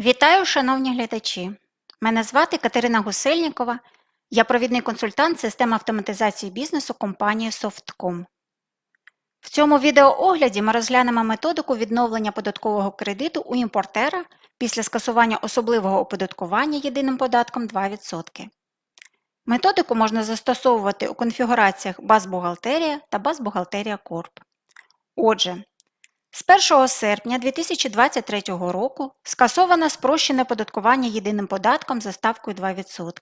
Вітаю, шановні глядачі! Мене звати Катерина Гусельнікова, я провідний консультант системи автоматизації бізнесу компанії Softcom. В цьому відеоогляді ми розглянемо методику відновлення податкового кредиту у імпортера після скасування особливого оподаткування єдиним податком 2%. Методику можна застосовувати у конфігураціях баз-бухгалтерія та баз-бухгалтерія Корп. Отже, з 1 серпня 2023 року скасовано спрощене податкування єдиним податком за ставкою 2%.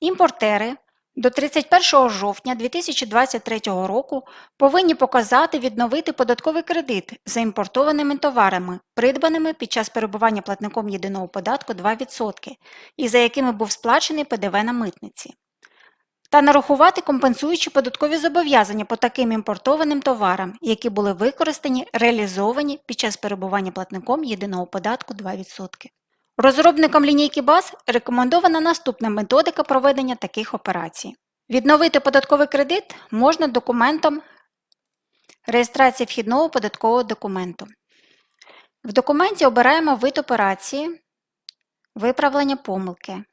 Імпортери до 31 жовтня 2023 року повинні показати відновити податковий кредит за імпортованими товарами, придбаними під час перебування платником єдиного податку 2% і за якими був сплачений ПДВ на митниці та нарахувати компенсуючі податкові зобов'язання по таким імпортованим товарам, які були використані, реалізовані під час перебування платником єдиного податку 2%. Розробникам лінійки БАЗ рекомендована наступна методика проведення таких операцій. Відновити податковий кредит можна документом реєстрації вхідного податкового документу. В документі обираємо вид операції, виправлення помилки.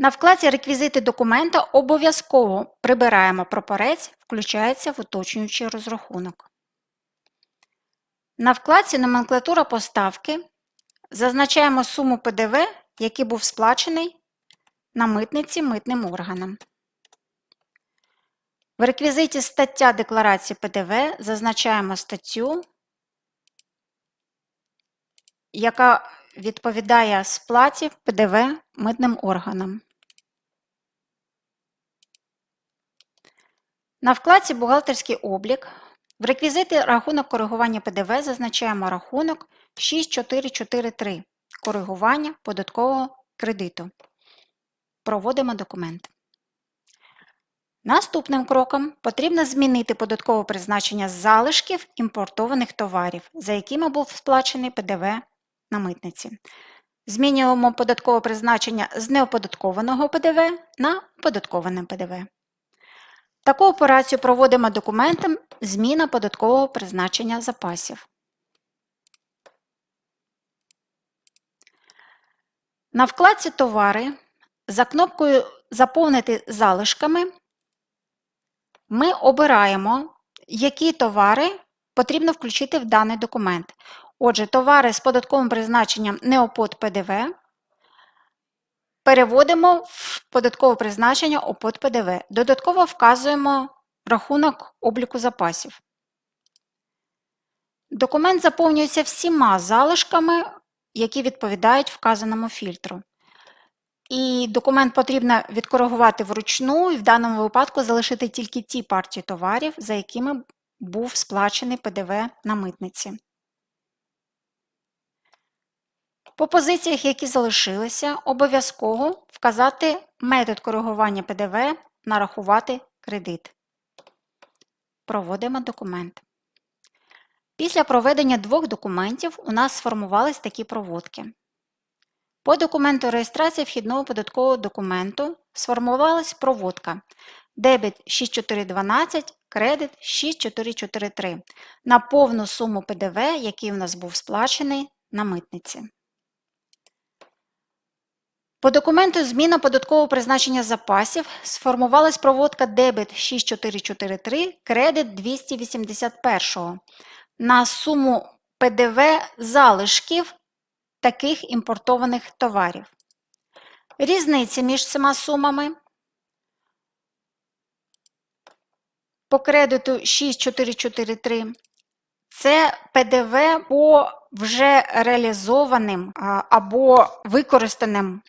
На вкладці Реквізити документа обов'язково прибираємо прапорець, включається в уточнюючий розрахунок. На вкладці Номенклатура поставки зазначаємо суму ПДВ, який був сплачений на митниці митним органам. В реквізиті Стаття декларації ПДВ зазначаємо статтю, яка відповідає сплаті ПДВ митним органам. На вкладці Бухгалтерський облік в реквізити рахунок коригування ПДВ зазначаємо рахунок 6443 коригування податкового кредиту. Проводимо документ. Наступним кроком потрібно змінити податкове призначення залишків імпортованих товарів, за якими був сплачений ПДВ на митниці. Змінюємо податкове призначення з неоподаткованого ПДВ на оподатковане ПДВ. Таку операцію проводимо документом Зміна податкового призначення запасів. На вкладці Товари за кнопкою Заповнити залишками ми обираємо, які товари потрібно включити в даний документ. Отже, товари з податковим призначенням неопод ПДВ переводимо в податкове призначення ОПОД ПДВ. Додатково вказуємо рахунок обліку запасів. Документ заповнюється всіма залишками, які відповідають вказаному фільтру. І документ потрібно відкоригувати вручну і в даному випадку залишити тільки ті партії товарів, за якими був сплачений ПДВ на митниці. По позиціях, які залишилися, обов'язково вказати метод коригування ПДВ, нарахувати кредит. Проводимо документ. Після проведення двох документів у нас сформувались такі проводки. По документу реєстрації вхідного податкового документу сформувалась проводка дебіт 6412, кредит 6443 на повну суму ПДВ, який у нас був сплачений на митниці. По документу зміна податкового призначення запасів сформувалась проводка дебет 6443, кредит 281 на суму ПДВ залишків таких імпортованих товарів. Різниці між цими сумами по кредиту 6443 це ПДВ по вже реалізованим або використаним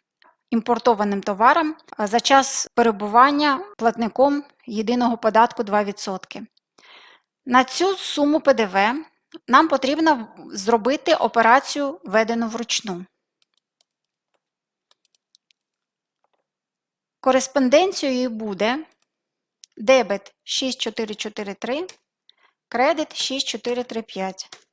імпортованим товарам за час перебування платником єдиного податку 2%. На цю суму ПДВ нам потрібно зробити операцію введену вручну. Кореспонденцією буде дебет 6443, кредит 6435.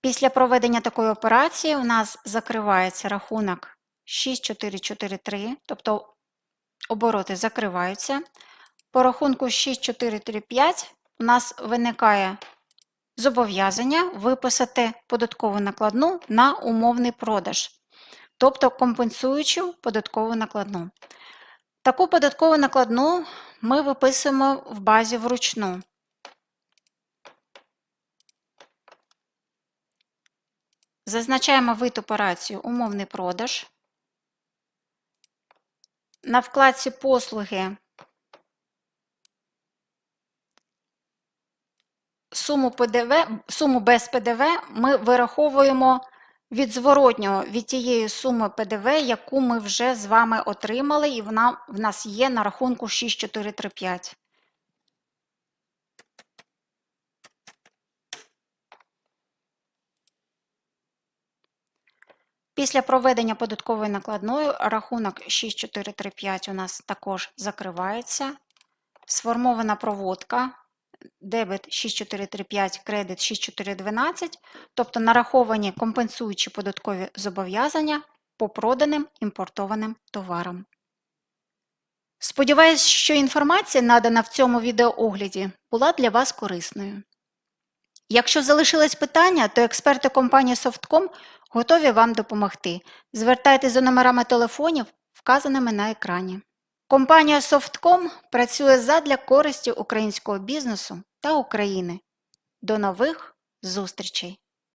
Після проведення такої операції у нас закривається рахунок 6443, тобто обороти закриваються, по рахунку 6435 у нас виникає зобов'язання виписати податкову накладну на умовний продаж, тобто компенсуючу податкову накладну. Таку податкову накладну ми виписуємо в базі вручну. Зазначаємо вид операцію умовний продаж. На вкладці послуги суму, ПДВ, суму без ПДВ ми вираховуємо від зворотнього від тієї суми ПДВ, яку ми вже з вами отримали, і вона в нас є на рахунку 6435. Після проведення податкової накладної рахунок 6435 у нас також закривається. Сформована проводка дебет 6435, кредит 6412, тобто нараховані компенсуючі податкові зобов'язання по проданим імпортованим товарам. Сподіваюсь, що інформація, надана в цьому відеоогляді, була для вас корисною. Якщо залишились питання, то експерти компанії Softcom готові вам допомогти. Звертайтеся за номерами телефонів, вказаними на екрані. Компанія Softcom працює задля користі українського бізнесу та України. До нових зустрічей!